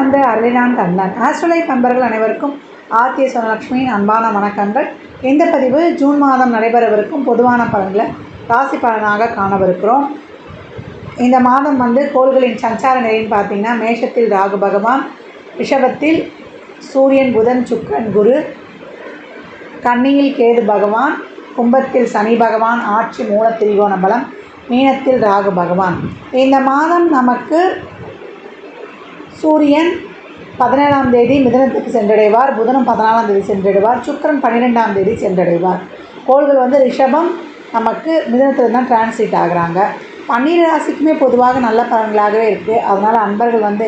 வந்து அருளினான் கண்ணன். ஆஸ்ட்ரலைஃப் நண்பர்கள் அனைவருக்கும் ஆர்த்திய சொனலட்சுமியின் அன்பான வணக்கங்கள். இந்த பதிவு ஜூன் மாதம் நடைபெறவிருக்கும் பொதுவான பலன்களை ராசி பலனாக காணவிருக்கிறோம். இந்த மாதம் வந்து கோள்களின் சஞ்சார நிலைன்னு பார்த்தீங்கன்னா மேஷத்தில் ராகு பகவான் ரிஷபத்தில் சூரியன் புதன் சுக்கரன் குரு கன்னியில் கேது பகவான் கும்பத்தில் சனி பகவான் ஆட்சி மூல திரிகோண பலம் மீனத்தில் ராகு பகவான். இந்த மாதம் நமக்கு சூரியன் பதினேழாம் தேதி மிதனத்துக்கு சென்றடைவார். புதனும் பதினாலாம் தேதி சென்றடைவார். சுக்கிரன் பன்னிரெண்டாம் தேதி சென்றடைவார். கோள்கள் வந்து ரிஷபம். நமக்கு மிதனத்தில் தான் டிரான்ஸ்லேட் ஆகுறாங்க. பன்னீர் ராசிக்குமே பொதுவாக நல்ல பலன்களாகவே இருக்குது அதனால் அன்பர்கள் வந்து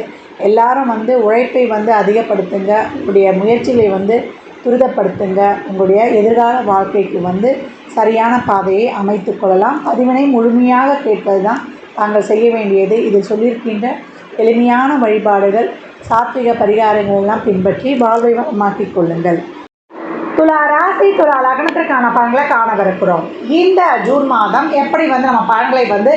எல்லாரும் வந்து உழைப்பை வந்து அதிகப்படுத்துங்க. உங்களுடைய முயற்சிகளை வந்து துரிதப்படுத்துங்க. உங்களுடைய எதிர்கால வாழ்க்கைக்கு வந்து சரியான பாதையை அமைத்து கொள்ளலாம். பதிவினை முழுமையாக கேட்பது தான் தாங்கள் செய்ய வேண்டியது. இதில் சொல்லியிருக்கின்ற எளிமையான வழிபாடுகள் சாத்விக பரிகாரங்களெல்லாம் பின்பற்றி வாழ்வை வளமாக்கிக் கொள்ளுங்கள். துலா ராசி துலா லக்னத்திற்கான பலன்களை காணவிருக்கிறோம் இந்த ஜூன் மாதம் எப்படி வந்து நம்ம பலன்களை வந்து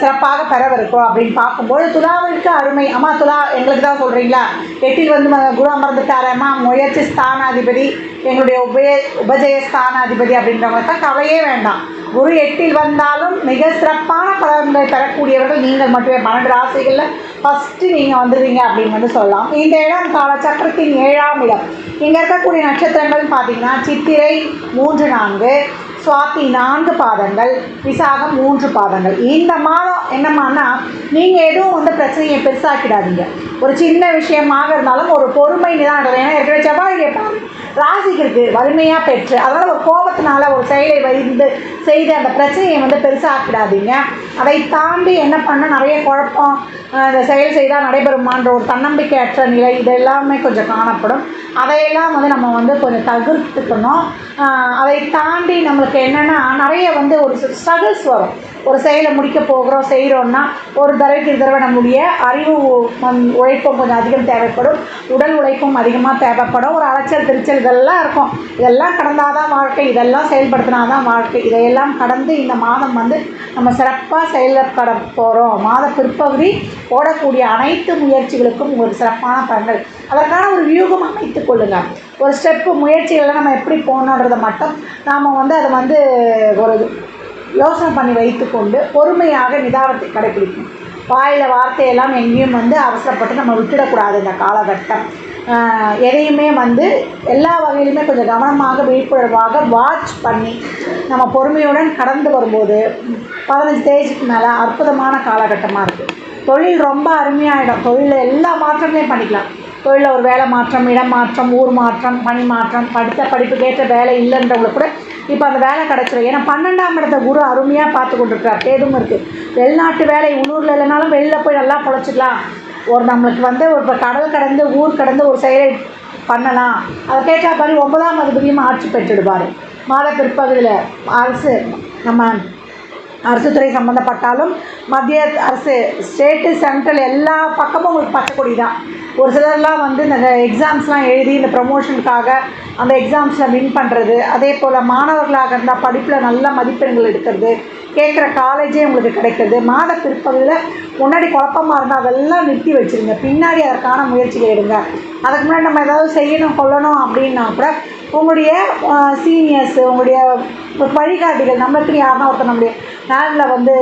சிறப்பாக பெறவிருக்கிறோம் அப்படின்னு பார்க்கும்போது துலாவிற்கு அருமை. அம்மா துலா எங்களுக்கு தான் சொல்கிறீங்களா எட்டில் வந்து குரு அமர்ந்துட்டாரம்மா முயற்சி ஸ்தானாதிபதி எங்களுடைய உபய உபஜய ஸ்தானாதிபதி அப்படின்றவங்க தான் கவலையே வேண்டாம். குரு எட்டில் வந்தாலும் மிக சிறப்பான பலன்களை பெறக்கூடியவர்கள் நீங்கள் மட்டுமே. பன்னெண்டு ராசிகளில் ஃபஸ்ட்டு நீங்கள் வந்துடுவீங்க அப்படின்னு வந்து சொல்லலாம். இந்த இடம் கால சக்கரத்தின் ஏழாம் இடம். இங்கே இருக்கக்கூடிய நட்சத்திரங்கள்னு பார்த்தீங்கன்னா சித்திரை மூன்று நான்கு சுவாதி நான்கு பாதங்கள் விசாகம் மூன்று பாதங்கள். இந்த மாதம் என்னமானா நீங்கள் எதுவும் வந்து பிரச்சனையை பெருசாக்கிடாதீங்க. ஒரு சின்ன விஷயமாக இருந்தாலும் ஒரு பொறுமை நிதானம் ஏன்னா இருக்கிற செவ்வாய் கேட்பாங்க ராசிக்கு இருக்குது வலிமையாக பெற்று அதனால் ஒரு கோபத்தினால ஒரு செயலை வைந்து செய்து அந்த பிரச்சனையை வந்து பெருசாக்கிடாதீங்க. அதை தாண்டி என்ன பண்ண? நிறைய குழப்பம் இந்த செயல் செய்தால் நடைபெறுமான்ற ஒரு தன்னம்பிக்கையற்ற நிலை இது எல்லாமே கொஞ்சம் காணப்படும். அதையெல்லாம் வந்து நம்ம வந்து கொஞ்சம் தவிர்த்துக்கணும் அதை தாண்டி நம்மளுக்கு என்னென்னா நிறைய வந்து ஒரு ஸ்ட்ரகிள்ஸ் வரும். ஒரு செயலை முடிக்க போகிறோம் செய்கிறோன்னா ஒரு தடவைக்கு இரு தடவை நம்முடைய அறிவு உழைப்பும் கொஞ்சம் அதிகம் தேவைப்படும். உடல் உழைப்பும் அதிகமாக தேவைப்படும். ஒரு அலைச்சல் திருச்சல் இதெல்லாம் இருக்கும். இதெல்லாம் கடந்தால் தான் வாழ்க்கை இதெல்லாம் செயல்படுத்தினா தான் வாழ்க்கை. இதையெல்லாம் கடந்து இந்த மாதம் வந்து நம்ம சிறப்பாக செயல்பட போகிறோம் மாத பிற்பகுதி போடக்கூடிய அனைத்து முயற்சிகளுக்கும் ஒரு சிறப்பான பலன்கள். அதற்கான ஒரு வியூகம் அமைத்து கொள்ளுங்கள் ஒரு ஸ்டெப்பு முயற்சிகளை நம்ம எப்படி போகணுன்றதை மட்டும் நாம் வந்து அதை வந்து ஒரு யோசனை பண்ணி வைத்துக்கொண்டு பொறுமையாக நிதானத்தை கடைபிடிக்கும் வாயில் வார்த்தையெல்லாம் எங்கேயும் வந்து அவசரப்பட்டு நம்ம விட்டுடக்கூடாது இந்த காலகட்டம். எதையுமே வந்து எல்லா வகையிலுமே கொஞ்சம் கவனமாக விழிப்புணர்வாக வாட்ச் பண்ணி நம்ம பொறுமையுடன் கடந்து வரும்போது பதினஞ்சு தேதிக்கு மேலே அற்புதமான காலகட்டமாக இருக்குது தொழில் ரொம்ப அருமையாகிடும் தொழிலில் எல்லா மாற்றங்களையும் பண்ணிக்கலாம். தொழிலில் ஒரு வேலை மாற்றம் இடம் மாற்றம் ஊர் மாற்றம் பணி மாற்றம் படித்த படிப்புக்கேற்ற வேலை இல்லைன்றவங்களுக்கு கூட இப்போ அந்த வேலை கிடச்சிரும். ஏன்னா பன்னெண்டாம் இடத்த குரு அருமையாக பார்த்து கொண்டிருக்கிறார். கேதும் இருக்குது வெளிநாட்டு வேலை உள்ளூரில் இல்லைனாலும் வெளியில் போய் நல்லா பொழைச்சிக்கலாம் ஒரு நம்மளுக்கு வந்து ஒரு இப்போ கடல் கடந்து ஊர் கடந்து ஒரு செயலை பண்ணலாம். அதை கேட்டால் பாரு ஒன்பதாம் அதிபதியும் ஆட்சி பெற்றுடுவார். மாத பிற்பகுதியில் அரசு நம்ம அரசு துறை சம்மந்தப்பட்டாலும் மத்திய அரசு ஸ்டேட்டு சென்ட்ரல் எல்லா பக்கமும் உங்களுக்கு பச்சை தான் ஒரு சிலர்லாம் வந்து இந்த எக்ஸாம்ஸ்லாம் எழுதி இந்த ப்ரமோஷனுக்காக அந்த எக்ஸாம்ஸில் வின் பண்ணுறது அதே போல் மாணவர்களாக இருந்தால் படிப்பில் நல்ல மதிப்பெண்கள் எடுக்கிறது கேட்குற காலேஜே உங்களுக்கு கிடைக்கிறது மாத பிற்பகுதியில் முன்னாடி குழப்பமாக இருந்தால் அதெல்லாம் நிறுத்தி வச்சுருங்க. பின்னாடி அதற்கான முயற்சிகள் எடுங்க. அதுக்கு முன்னாடி நம்ம ஏதாவது செய்யணும் கொள்ளணும் அப்படின்னா கூட உங்களுடைய சீனியர்ஸு உங்களுடைய வழிகாட்டிகள் நம்மளுக்கு யாருன்னா ஒருத்தர் நம்முடைய நாளில் வந்து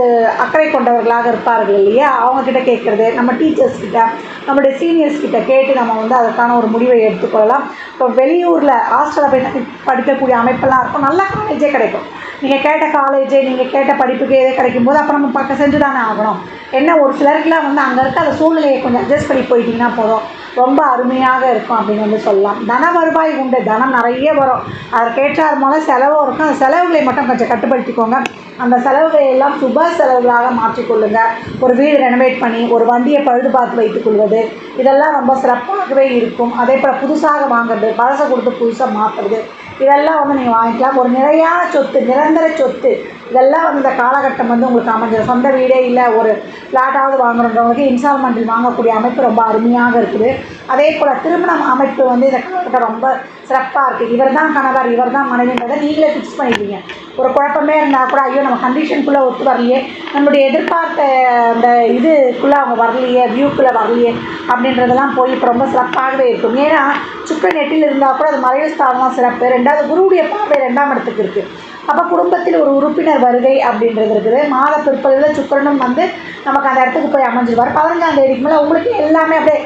அக்கறை கொண்டவர்களாக இருப்பார்கள் இல்லையா? அவங்கக்கிட்ட கேட்குறது நம்ம டீச்சர்ஸ் கிட்ட நம்மளுடைய சீனியர்ஸ் கிட்ட கேட்டு நம்ம வந்து அதற்கான ஒரு முடிவை எடுத்துக்கொள்ளலாம். இப்போ வெளியூரில் ஹாஸ்டலில் போய் படிக்கக்கூடிய அமைப்பெல்லாம் இருக்கும். நல்ல காலேஜே கிடைக்கும். நீங்கள் கேட்ட காலேஜே நீங்கள் கேட்ட படிப்புக்கு எதே கிடைக்கும் போது அப்புறம் நம்ம பக்கம் செஞ்சு தானே ஆகணும். என்ன ஒரு சிலருக்குலாம் வந்து அங்கே இருக்க அந்த சூழ்நிலையை கொஞ்சம் அட்ஜஸ்ட் பண்ணி போயிட்டீங்கன்னா போதும். ரொம்ப அருமையாக இருக்கும் அப்படின்னு வந்து சொல்லலாம். தன வருவாய் உண்டு. தனம் நிறைய வரும். அதற்கேற்றார் மூலம் செலவும் இருக்கும். அந்த செலவுகளை மட்டும் கொஞ்சம் கட்டுப்படுத்திக்கோங்க. அந்த செலவுகளை எல்லாம் சுப செலவுகளாக மாற்றிக்கொள்ளுங்க. ஒரு வீடு ரெனோவேட் பண்ணி ஒரு வண்டியை பழுது பார்த்து வைத்துக் கொள்வது இதெல்லாம் ரொம்ப சிறப்பாகவே இருக்கும். அதே போல் புதுசாக வாங்குறது பழசை கொடுத்து புதுசாக மாற்றுறது இதெல்லாம் வந்து நீங்கள் வாங்கிக்கலாம். ஒரு நிறையான சொத்து நிரந்தர சொத்து இதெல்லாம் வந்து இந்த காலகட்டம் வந்து உங்களுக்கு அமைஞ்சது. சொந்த வீடே இல்லை ஒரு ஃப்ளாட்டாவது வாங்குறவங்களுக்கு இன்ஸ்டால்மெண்ட்டில் வாங்கக்கூடிய அமைப்பு ரொம்ப அருமையாக இருக்குது. அதே போல் திருமணம் அமைப்பு வந்து இந்த காலகட்டம் ரொம்ப சிறப்பாக இருக்குது இவர் தான் கணவர் இவர் தான் மனைவின்றதை நீங்களே ஃபிக்ஸ் பண்ணிடுவீங்க. ஒரு குழப்பமே இருந்தால் கூட ஐயோ நம்ம கண்டிஷனுக்குள்ளே ஒத்து வரலையே நம்மளுடைய எதிர்பார்த்த அந்த இதுக்குள்ளே அவங்க வரலையே வியூக்குள்ளே வரலையே அப்படின்றதெல்லாம் போய் இப்போ ரொம்ப சிறப்பாகவே இருக்கும். ஏன்னா சுக்கரன் எட்டில் இருந்தால் கூட அது மறைவு ஸ்தானம் சிறப்பு. ரெண்டாவது குருவுடைய பார்வை ரெண்டாம் இடத்துக்கு இருக்குது அப்போ குடும்பத்தில் ஒரு உறுப்பினர் வருகை அப்படின்றது இருக்குது. மாத பிற்பகுதியில் சுக்கிரனும் வந்து நமக்கு அந்த இடத்துக்கு போய் அமைஞ்சிருவார். பதினஞ்சாம் தேதிக்கு மேலே உங்களுக்கு எல்லாமே அப்படியே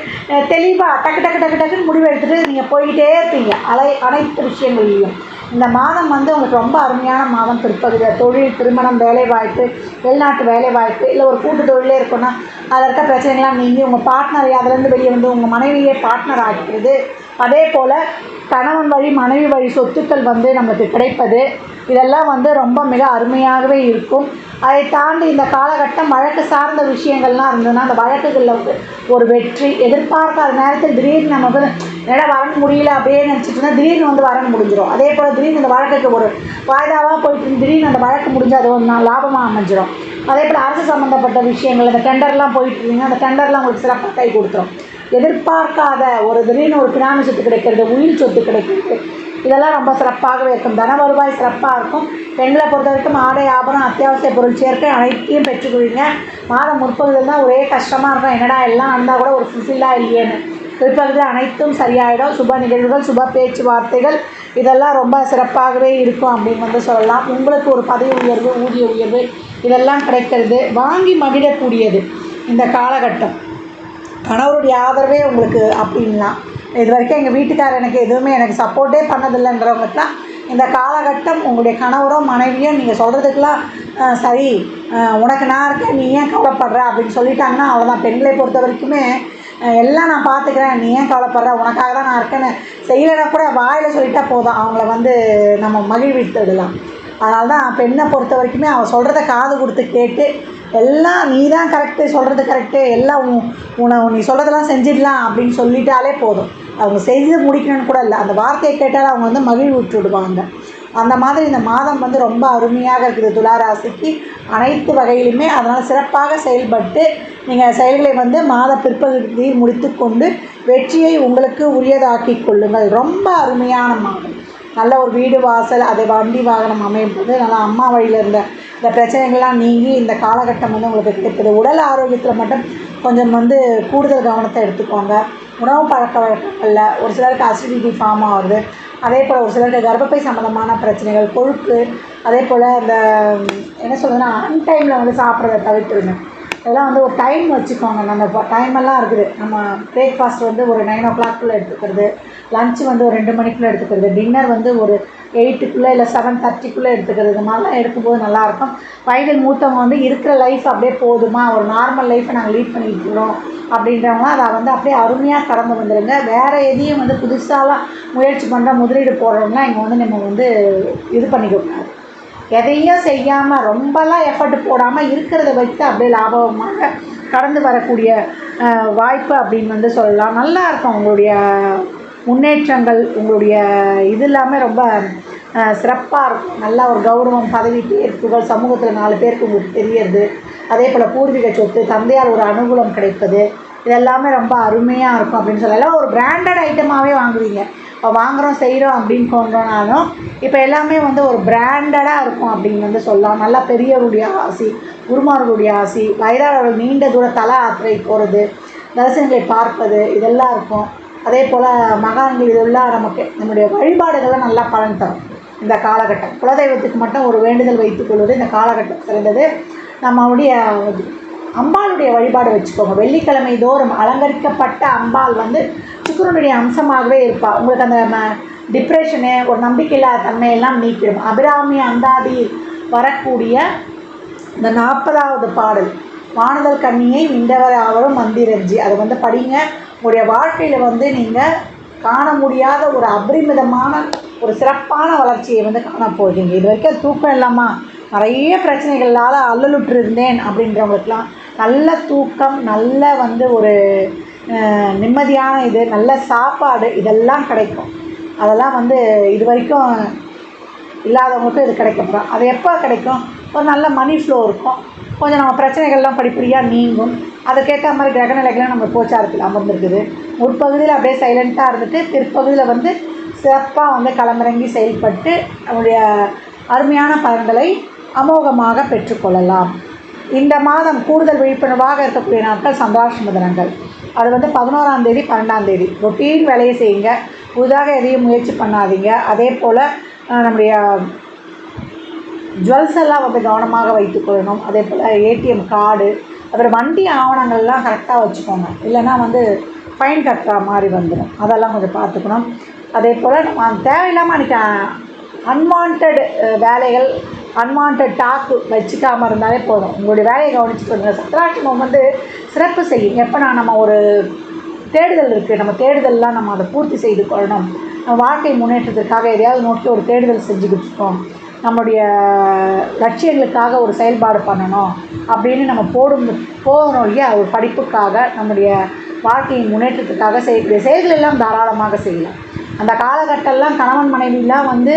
தெளிவாக டக்கு டக்கு டக்கு டக்குன்னு முடிவு எடுத்துகிட்டு நீங்கள் போய்கிட்டே இருப்பீங்க. அலை அனைத்து விஷயங்கள்லையும். இந்த மாதம் வந்து உங்களுக்கு ரொம்ப அருமையான மாதம் பிற்பகுதியாக தொழில் திருமணம் வேலைவாய்ப்பு வெளிநாட்டு வேலைவாய்ப்பு இல்லை ஒரு கூட்டு தொழிலே இருக்குன்னா அதில் இருக்க பிரச்சனைகள்லாம் நீங்கி உங்கள் பார்ட்னர் அதுலேருந்து வெளியே வந்து உங்கள் மனைவியே பார்ட்னர் ஆகிறது அதே போல் கணவன் வழி மனைவி வழி சொத்துக்கள் வந்து நமக்கு கிடைப்பது. இதெல்லாம் வந்து ரொம்ப மிக அருமையாகவே இருக்கும். அதை தாண்டி இந்த காலகட்டம் வழக்கு சார்ந்த விஷயங்கள்லாம் இருந்ததுன்னா அந்த வழக்குகளில் ஒரு வெற்றி எதிர்பார்க்காத நேரத்தில் திடீர்னு நமக்கு என்னடா வர முடியல அப்படியே நினச்சிட்டு இருந்தால் திடீர்னு வந்து வரணும் முடிஞ்சிடும் அதே போல் திடீர்னு இந்த வழக்குக்கு ஒரு வாய்தாவாக போயிட்டு திடீர்னு அந்த வழக்கு முடிஞ்சு அது ஒரு லாபமாக அமைஞ்சிடும் அதே போல் அரசு சம்மந்தப்பட்ட விஷயங்கள் இந்த டெண்டர்லாம் போயிட்டு அந்த டெண்டர்லாம் உங்களுக்கு சிறப்பாக கை கொடுத்துரும். எதிர்பார்க்காத ஒரு திடீர்னு ஒரு பிராமி சொத்து கிடைக்கிறது உயிர் சொத்து கிடைக்கிறது இதெல்லாம் ரொம்ப சிறப்பாகவே இருக்கும். தன வருவாய் சிறப்பாக இருக்கும். பெண்களை பொறுத்த வரைக்கும் ஆடை ஆபரம் அத்தியாவசிய பொருள் சேர்க்கை அனைத்தையும் பெற்றுக்குவீங்க மாதம் முற்பகுதியில் தான் ஒரே கஷ்டமாக இருக்கும் என்னடா எல்லாம் வந்தால் கூட ஒரு ஃபுல்ஃபில்லாக இல்லையேன்னு. பிற்பகுதியில் அனைத்தும் சரியாயிடும். சுப நிகழ்வுகள் சுப பேச்சுவார்த்தைகள் இதெல்லாம் ரொம்ப சிறப்பாகவே இருக்கும் அப்படின்னு வந்து சொல்லலாம். உங்களுக்கு ஒரு பதவி உயர்வு ஊதிய உயர்வு இதெல்லாம் கிடைக்கிறது. வாங்கி மகிழக்கூடியது இந்த காலகட்டம். கணவருடைய ஆதரவே உங்களுக்கு அப்படின்லாம் இது வரைக்கும் எங்கள் வீட்டுக்காரர் எனக்கு எதுவுமே எனக்கு சப்போர்ட்டே பண்ணதில்லைன்றவங்களுக்குலாம் இந்த காலகட்டம் உங்களுடைய கணவரோ மனைவியோ நீங்கள் சொல்கிறதுக்கெலாம் சரி. உனக்கு நான் இருக்கேன் நீ ஏன் கவலைப்படுற அப்படின்னு சொல்லிட்டாங்கன்னா அவ்வளோதான் பெண்களை பொறுத்த வரைக்குமே எல்லாம் நான் பார்த்துக்கிறேன். நீ ஏன் கவலைப்படுற? உனக்காக தான் நான் இருக்கேன்னு செய்யலைன்னா கூட வாயில் சொல்லிட்டா போதும். அவங்கள வந்து நம்ம மகிழ்வித்துடலாம். அதனால தான் பெண்ணை பொறுத்த வரைக்குமே அவள் சொல்கிறத காது கொடுத்து கேட்டு எல்லாம் நீ தான் கரெக்டு சொல்கிறது கரெக்டு எல்லாம் உன உன்னை நீ சொல்கிறதெல்லாம் செஞ்சிடலாம் அப்படின்னு சொல்லிட்டாலே போதும். அவங்க செய்து முடிக்கணும்னு கூட இல்லை. அந்த வார்த்தையை கேட்டால் அவங்க வந்து மகிழ்வுற்று விடுவாங்க அந்த மாதிரி இந்த மாதம் வந்து ரொம்ப அருமையாக இருக்குது. துளாராசிக்கு அனைத்து வகையிலுமே அதனால் சிறப்பாக செயல்பட்டு நீங்கள் செயல்களை வந்து மாத பிற்பகுதியில் முடித்துக்கொண்டு வெற்றியை உங்களுக்கு உரியதாக்கி கொள்ளுங்கள். ரொம்ப அருமையான மாதம் நல்ல ஒரு வீடு வாசல் அதை வண்டி வாகனம் அமையும் போது நல்லா அம்மா வழியில் இருந்த இந்த பிரச்சனைகள்லாம் நீங்கி இந்த காலகட்டம் வந்து உங்களுக்கு கிடைப்பது உடல் ஆரோக்கியத்தில் மட்டும் கொஞ்சம் வந்து கூடுதல் கவனத்தை எடுத்துக்கோங்க. உணவு பழக்க வழக்கங்களில் ஒரு சிலருக்கு அசிடிட்டி ஃபார்ம் ஆகுது. அதே போல் ஒரு சிலருக்கு கர்ப்பப்பை சம்மந்தமான பிரச்சனைகள் கொழுப்பு அதே போல் இந்த என்ன சொல்கிறதுன்னா அன் டைமில் வந்து சாப்பிட்றத தவிர்த்துருங்க. இதெல்லாம் வந்து ஒரு டைம் வச்சுக்கோங்க. நம்ம டைமெல்லாம் இருக்குது. நம்ம பிரேக்ஃபாஸ்ட் வந்து ஒரு நைன் ஓ கிளாக்குள்ளே எடுத்துக்கிறது. லஞ்ச் வந்து ஒரு ரெண்டு மணிக்குள்ளே எடுத்துக்கிறது. டின்னர் வந்து ஒரு எயிட்டுக்குள்ளே இல்லை செவன் தேர்ட்டிக்குள்ளே எடுத்துக்கிறது. இது மாதிரிலாம் எடுக்கும்போது நல்லாயிருக்கும் வயதில் மூத்தவங்க வந்து இருக்கிற லைஃப் அப்படியே போதுமா? ஒரு நார்மல் லைஃப்பை நாங்கள் லீட் பண்ணிகிட்டு இருக்கிறோம் அப்படின்றவங்க அதை வந்து அப்படியே அருமையாக கடந்து வந்துடுங்க வேறு எதையும் வந்து புதுசாலாம் முயற்சி பண்ணுற முதலீடு போடுறோம்னா இங்கே வந்து நம்ம வந்து இது பண்ணிக்கக்கூடாது எதையும் செய்யாமல் ரொம்பலாம் எஃபர்ட் போடாமல் இருக்கிறத வைத்து அப்படியே லாபமாக கடந்து வரக்கூடிய வாய்ப்பு அப்படின்னு வந்து சொல்லலாம். நல்லா இருக்கும் உங்களுடைய முன்னேற்றங்கள் உங்களுடைய இது எல்லாமே ரொம்ப சிறப்பாக இருக்கும். நல்ல ஒரு கௌரவம் பதவி பேர்ப்புகள் சமூகத்தில் நாலு பேருக்கு உங்களுக்கு தெரியறது. அதே போல் பூர்வீக சொத்து தந்தையால் ஒரு அனுகூலம் கிடைப்பது. இதெல்லாமே ரொம்ப அருமையாக இருக்கும் அப்படின்னு சொல்லலாம். ஒரு பிராண்டட் ஐட்டமாகவே வாங்குவீங்க. வாங்குகிறோம் செய்கிறோம் அப்படின்னு கொண்டோனாலும் இப்போ எல்லாமே வந்து ஒரு பிராண்டடாக இருக்கும் அப்படின்னு வந்து சொல்லலாம். நல்லா பெரியவருடைய ஆசி குருமார்களுடைய ஆசி வயதாளர்கள் நீண்ட தூர தல யாத்திரை போகிறது தரிசனங்களை பார்ப்பது இதெல்லாம் இருக்கும். அதே போல் மகான்கள் இதெல்லாம் நமக்கு நம்முடைய வழிபாடுகளை நல்லா பலன் தரும். இந்த காலகட்டம். குலதெய்வத்துக்கு மட்டும் ஒரு வேண்டுதல் வைத்துக் கொள்வது இந்த காலகட்டம் சிறந்தது. நம்மளுடைய அம்பாளுடைய வழிபாடு வச்சுக்கோங்க. வெள்ளிக்கிழமை தோறும் அலங்கரிக்கப்பட்ட அம்பாள் வந்து சுக்கரனுடைய அம்சமாகவே இருப்பாள் உங்களுக்கு அந்த டிப்ரெஷனு ஒரு நம்பிக்கையில்லாத தன்மையெல்லாம் நீக்கிடும். அபிராமி அந்தாதி வரக்கூடிய இந்த நாற்பதாவது பாடல் வானதல் கண்ணியை விண்டவர் ஆவரும் மந்திரஞ்சி அதை வந்து படிங்க. உங்களுடைய வாழ்க்கையில் வந்து நீங்கள் காண முடியாத ஒரு அபரிமிதமான ஒரு சிறப்பான வளர்ச்சியை வந்து காண போகிறீங்க. இது வரைக்கும் தூக்கம் இல்லாமல் நிறைய பிரச்சனைகளால் அல்லலுற்று இருந்தேன் அப்படின்றவங்களுக்குலாம் நல்ல தூக்கம் நல்ல வந்து ஒரு நிம்மதியான இது நல்ல சாப்பாடு இதெல்லாம் கிடைக்கும். அதெல்லாம் வந்து இது வரைக்கும் இல்லாதவங்களுக்கும் இது கிடைக்கப்படும் அது எப்போ கிடைக்கும்? ஒரு நல்ல மணி ஃப்ளோ இருக்கும். கொஞ்சம் நம்ம பிரச்சனைகள்லாம் படிப்படியாக நீங்கும். அதுக்கேற்ற மாதிரி கிரகநிலைகளும் நம்ம கோச்சாரத்தில் அமர்ந்துருக்குது. முற்பகுதியில் அப்படியே சைலண்ட்டாக இருந்துட்டு பிற்பகுதியில் வந்து சிறப்பாக வந்து களமிறங்கி செயல்பட்டு நம்முடைய அருமையான பலன்களை அமோகமாக பெற்றுக்கொள்ளலாம். இந்த மாதம் கூடுதல் விழிப்புணர்வாக இருக்கக்கூடிய நாட்கள் சந்திராஷ்டம தினங்கள். அது வந்து பதினோராம் தேதி பன்னெண்டாம் தேதி. ரொட்டீன் வேலையை செய்யுங்க. புதிதாக எதையும் முயற்சி பண்ணாதீங்க. அதே போல் நம்முடைய ஜுவல்ஸ் எல்லாம் வந்து கவனமாக வைத்துக்கொள்ளணும் அதே போல் ஏடிஎம் கார்டு அப்புறம் வண்டி ஆவணங்கள்லாம் கரெக்டாக வச்சுக்கோங்க. இல்லைன்னா வந்து ஃபைன் கட்டுற மாதிரி வந்துடும் அதெல்லாம் கொஞ்சம் பார்த்துக்கணும். அதே போல் நம்ம தேவையில்லாமல் அன்றைக்கி அன்வான்ட் வேலைகள் அன்வான்ட் டாக்கு வச்சுக்காமல் இருந்தாலே போதும். உங்களுடைய வேலையை கவனிச்சுட்டு வந்துங்க சத்ராஷ்டமம் வந்து சிறப்பு செய்யும். எப்போ நான் நம்ம ஒரு தேடுதல் இருக்குது நம்ம தேடுதல்லாம் நம்ம அதை பூர்த்தி செய்து கொள்ளணும். நம்ம வாழ்க்கை முன்னேற்றத்திற்காக எதையாவது நோக்கி ஒரு தேடுதல் செஞ்சுக்கிட்டு இருக்கோம். நம்முடைய லட்சியங்களுக்காக ஒரு செயல்பாடு பண்ணணும் அப்படின்னு நம்ம போடும் போகணும் இல்லையா? ஒரு படிப்புக்காக நம்முடைய வாழ்க்கையின் முன்னேற்றத்துக்காக செய்யக்கூடிய செயல்கள் எல்லாம் தாராளமாக செய்யலாம். அந்த காலகட்டம்லாம் கணவன் மனைவிலாம் வந்து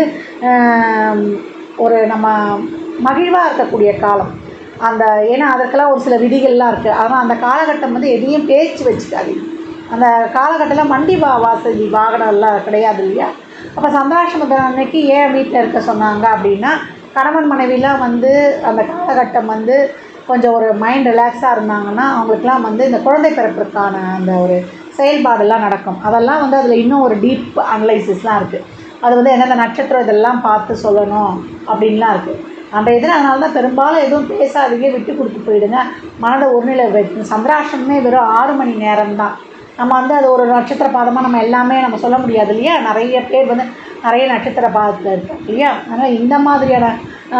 ஒரு நம்ம மகிழ்வாக இருக்கக்கூடிய காலம். அந்த ஏன்னா அதற்கெல்லாம் ஒரு சில விதிகள்லாம் இருக்குது ஆனால் அந்த காலகட்டம் வந்து எதையும் பேச்சு வச்சுக்காதீங்க. அந்த காலகட்டத்தில் மண்டி வா வசதி வாகனம்லாம் கிடையாது இல்லையா? அப்போ சந்திராஷ்டம அன்னைக்கு ஏன் வீட்டில் இருக்க சொன்னாங்க அப்படின்னா கணவன் மனைவிலாம் வந்து அந்த காலகட்டம் வந்து கொஞ்சம் ஒரு மைண்ட் ரிலாக்ஸாக இருந்தாங்கன்னா அவங்களுக்குலாம் வந்து இந்த குழந்தை பிறப்பிற்கான அந்த ஒரு செயல்பாடெல்லாம் நடக்கும். அதெல்லாம் வந்து அதில் இன்னும் ஒரு டீப் அனலைசிஸ்லாம் இருக்குது அது வந்து எந்தெந்த நட்சத்திரம் இதெல்லாம் பார்த்து சொல்லணும்? அப்படின்லாம் இருக்குது நம்ம இதில் அதனால தான் பெரும்பாலும் எதுவும் பேசாதீங்க விட்டு கொடுத்து போயிடுங்க. மனதை ஒருநிலை வைக்கணும். சந்திராஷ்டமே வெறும் ஆறு மணி நேரம் தான் நம்ம வந்து அது ஒரு நட்சத்திர பாதமாக நம்ம எல்லாமே நம்ம சொல்ல முடியாது இல்லையா? நிறைய பேர் வந்து நிறைய நட்சத்திர பாதத்தில் இருக்கும் இல்லையா? அதனால் இந்த மாதிரியான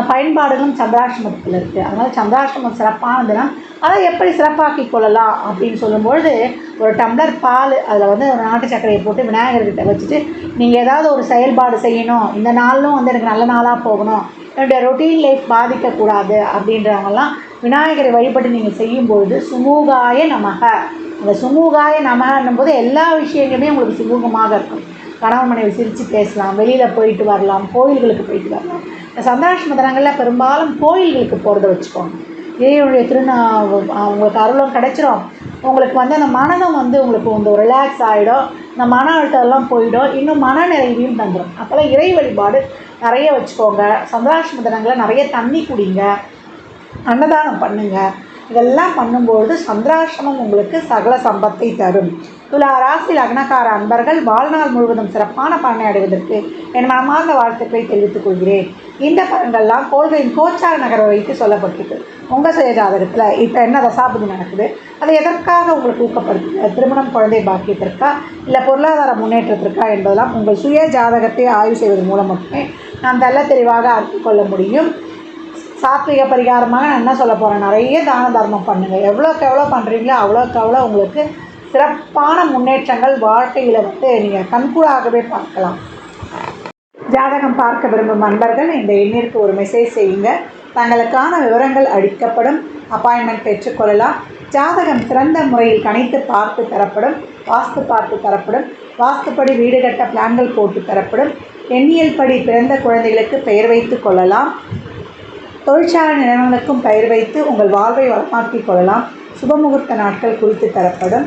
பயன்பாடுகளும் சந்திராஷ்டமத்தில் இருக்குது அதனால் சந்திராஷ்டமம் சிறப்பான அதை எப்படி சிறப்பாக்கி கொள்ளலாம் அப்படின்னு சொல்லும்பொழுது ஒரு டம்ளர் பால் அதில் வந்து ஒரு நாட்டு சர்க்கரையை போட்டு விநாயகர்கிட்ட வச்சுட்டு நீங்கள் ஏதாவது ஒரு செயல்பாடு செய்யணும் இந்த நாளும் வந்து எனக்கு நல்ல நாளாக போகணும் என்னுடைய ரொட்டீன் லைஃப் பாதிக்கக்கூடாது அப்படின்றவங்கெல்லாம் விநாயகரை வழிபட்டு நீங்கள் செய்யும்பொழுது சுமூகாய நமக. அந்த சுமூகாய நமகன்னும் போது எல்லா விஷயங்களுமே உங்களுக்கு சுமூகமாக இருக்கும். கணவன் மனைவி சிரித்து பேசலாம் வெளியில் போயிட்டு வரலாம் கோயில்களுக்கு போயிட்டு வரலாம். இந்த சந்திராஷ்டம தினங்களில் பெரும்பாலும் கோயில்களுக்கு போகிறத வச்சுக்கோங்க. இறைவனுடைய திருநா உங்களுக்கு அருளும் கிடைச்சிரும். உங்களுக்கு வந்து அந்த மனதும் வந்து உங்களுக்கு வந்து ரிலாக்ஸ் ஆகிடும் இந்த மன அழுத்தம்லாம் போயிடும். இன்னும் மன நிறைவையும் தந்துடும் அப்போல்லாம் இறை வழிபாடு நிறைய வச்சுக்கோங்க. சந்திராஷ்டம தினங்களில் நிறைய தண்ணி குடிங்க. அன்னதானம் பண்ணுங்கள் இதெல்லாம் பண்ணும்பொழுது சந்திராசிரமம் உங்களுக்கு சகல சம்பத்தை தரும். துலா ராசி லக்னக்கார அன்பர்கள் வாழ்நாள் முழுவதும் சிறப்பான பலனை அடைவதற்கு என் மனமார்ந்த வாழ்த்துக்களை தெரிவித்துக் கொள்கிறேன். இந்த பலன்கள்லாம் கோள்களின் கோச்சார நகரை வைத்து சொல்லப்பட்டிருக்கு. உங்கள் சுய ஜாதகத்தில் இப்போ என்ன தசாபதி நடக்குது? அது எதற்காக உங்களுக்கு ஊக்கப்படுத்து திருமணம் குழந்தை பாக்கியத்திற்கா? இல்லை பொருளாதார முன்னேற்றத்திற்கா என்பதெல்லாம் உங்கள் சுய ஜாதகத்தை ஆய்வு செய்வதன் மூலம் மட்டுமே நாம் தெல்ல தெளிவாக அறிந்து கொள்ள முடியும். சாத்விக பரிகாரமாக நான் என்ன சொல்ல போகிறேன் நிறைய தான தர்மம் பண்ணுங்கள் எவ்வளோக்கு எவ்வளோ பண்ணுறீங்களோ அவ்வளோக்கு அவ்வளோ உங்களுக்கு சிறப்பான முன்னேற்றங்கள் வாழ்க்கையில் வந்து நீங்கள் கண்கூடாகவே பார்க்கலாம். ஜாதகம் பார்க்க விரும்பும் நண்பர்கள் இந்த எண்ணிற்கு ஒரு மெசேஜ் செய்யுங்க. தங்களுக்கான விவரங்கள் அளிக்கப்படும். அப்பாயின்மெண்ட் பெற்றுக்கொள்ளலாம் ஜாதகம் சிறந்த முறையில் கணித்து பார்த்து தரப்படும். வாஸ்து பார்த்து தரப்படும். வாஸ்துப்படி வீடு கட்ட பிளான்கள் போட்டு தரப்படும். எண்ணியல் படி பிறந்த குழந்தைகளுக்கு பெயர் வைத்து கொள்ளலாம். தொழிற்சாலை நிறுவனங்களுக்கும் பெயர் வைத்து உங்கள் வாழ்வை வளமாக்கிக் கொள்ளலாம். சுபமுகூர்த்த நாட்கள் குறித்து தரப்படும்.